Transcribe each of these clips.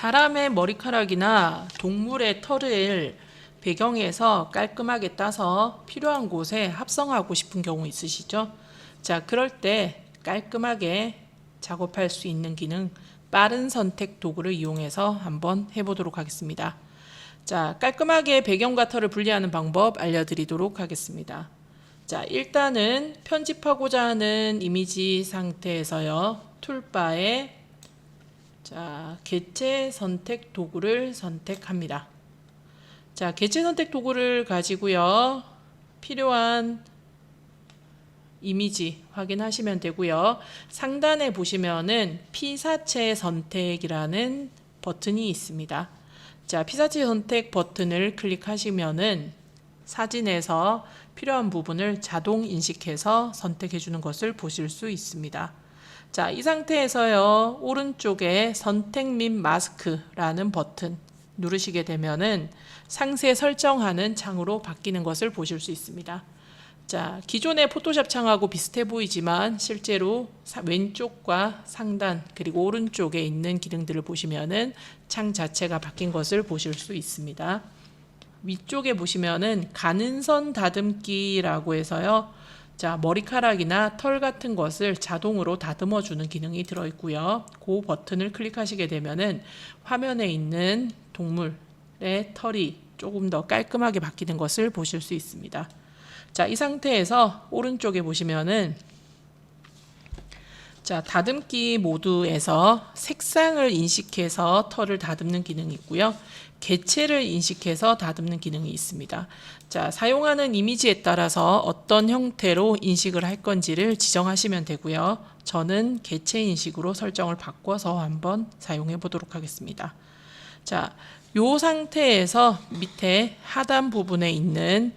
사람의 머리카락이나 동물의 털을 배경에서 깔끔하게 따서 필요한 곳에 합성하고 싶은 경우 있으시죠? 자, 그럴 때 깔끔하게 작업할 수 있는 기능 빠른 선택 도구를 이용해서 한번 해보도록 하겠습니다. 자, 깔끔하게 배경과 털을 분리하는 방법 알려드리도록 하겠습니다. 자, 일단은 편집하고자 하는 이미지 상태에서요. 툴바에 자, 개체 선택 도구를 선택합니다. 자, 개체 선택 도구를 가지고요. 필요한 이미지 확인하시면 되고요. 상단에 보시면은 피사체 선택이라는 버튼이 있습니다. 자, 피사체 선택 버튼을 클릭하시면은 사진에서 필요한 부분을 자동 인식해서 선택해 주는 것을 보실 수 있습니다. 자, 이 상태에서요. 오른쪽에 선택 및 마스크라는 버튼 누르시게 되면은 상세 설정하는 창으로 바뀌는 것을 보실 수 있습니다. 자, 기존의 포토샵 창하고 비슷해 보이지만 실제로 사- 왼쪽과 상단 그리고 오른쪽에 있는 기능들을 보시면은 창 자체가 바뀐 것을 보실 수 있습니다. 위쪽에 보시면은 가는 선 다듬기라고 해서요. 자, 머리카락이나 털 같은 것을 자동으로 다듬어 주는 기능이 들어 있고요. 그 버튼을 클릭하시게 되면은 화면에 있는 동물의 털이 조금 더 깔끔하게 바뀌는 것을 보실 수 있습니다. 자, 이 상태에서 오른쪽에 보시면은 자, 다듬기 모드에서 색상을 인식해서 털을 다듬는 기능이 있고요. 개체를 인식해서 다듬는 기능이 있습니다. 자, 사용하는 이미지에 따라서 어떤 형태로 인식을 할 건지를 지정하시면 되고요. 저는 개체 인식으로 설정을 바꿔서 한번 사용해 보도록 하겠습니다. 자, 요 상태에서 밑에 하단 부분에 있는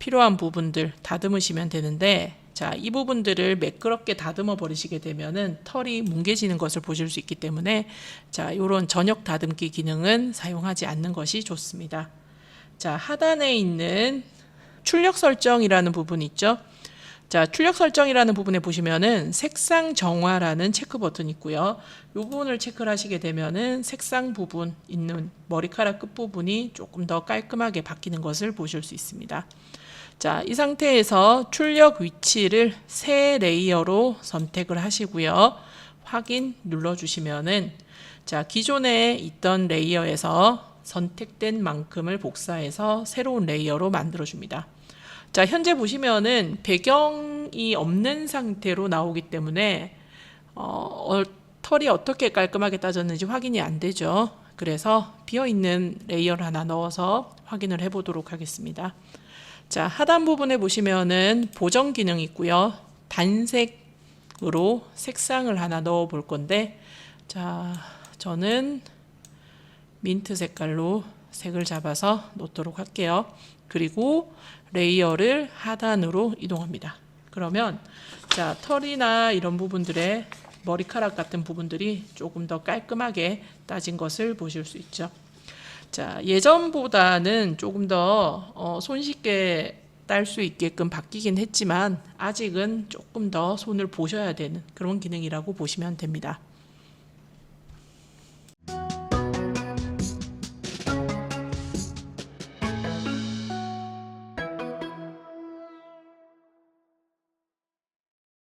필요한 부분들 다듬으시면 되는데 자, 이 부분들을 매끄럽게 다듬어 버리시게 되면은 털이 뭉개지는 것을 보실 수 있기 때문에 자, 요런 전역 다듬기 기능은 사용하지 않는 것이 좋습니다. 자, 하단에 있는 출력 설정이라는 부분 있죠? 자, 출력 설정이라는 부분에 보시면은 색상 정화라는 체크 버튼이 있고요. 이 부분을 체크를 하시게 되면은 색상 부분 있는 머리카락 끝 부분이 조금 더 깔끔하게 바뀌는 것을 보실 수 있습니다. 자, 이 상태에서 출력 위치를 새 레이어로 선택을 하시고요. 확인 눌러 주시면은 자, 기존에 있던 레이어에서 선택된 만큼을 복사해서 새로운 레이어로 만들어 줍니다. 자, 현재 보시면은 배경이 없는 상태로 나오기 때문에 어, 어, 털이 어떻게 깔끔하게 따졌는지 확인이 안 되죠. 그래서 비어 있는 레이어를 하나 넣어서 확인을 해 보도록 하겠습니다. 자, 하단 부분에 보시면은 보정 기능이 있고요. 단색으로 색상을 하나 넣어 볼 건데 자, 저는 민트 색깔로 색을 잡아서 놓도록 할게요. 그리고 레이어를 하단으로 이동합니다. 그러면 자, 털이나 이런 부분들의 머리카락 같은 부분들이 조금 더 깔끔하게 따진 것을 보실 수 있죠. 자, 예전보다는 조금 더 어, 손쉽게 딸 수 있게끔 바뀌긴 했지만 아직은 조금 더 손을 보셔야 되는 그런 기능이라고 보시면 됩니다.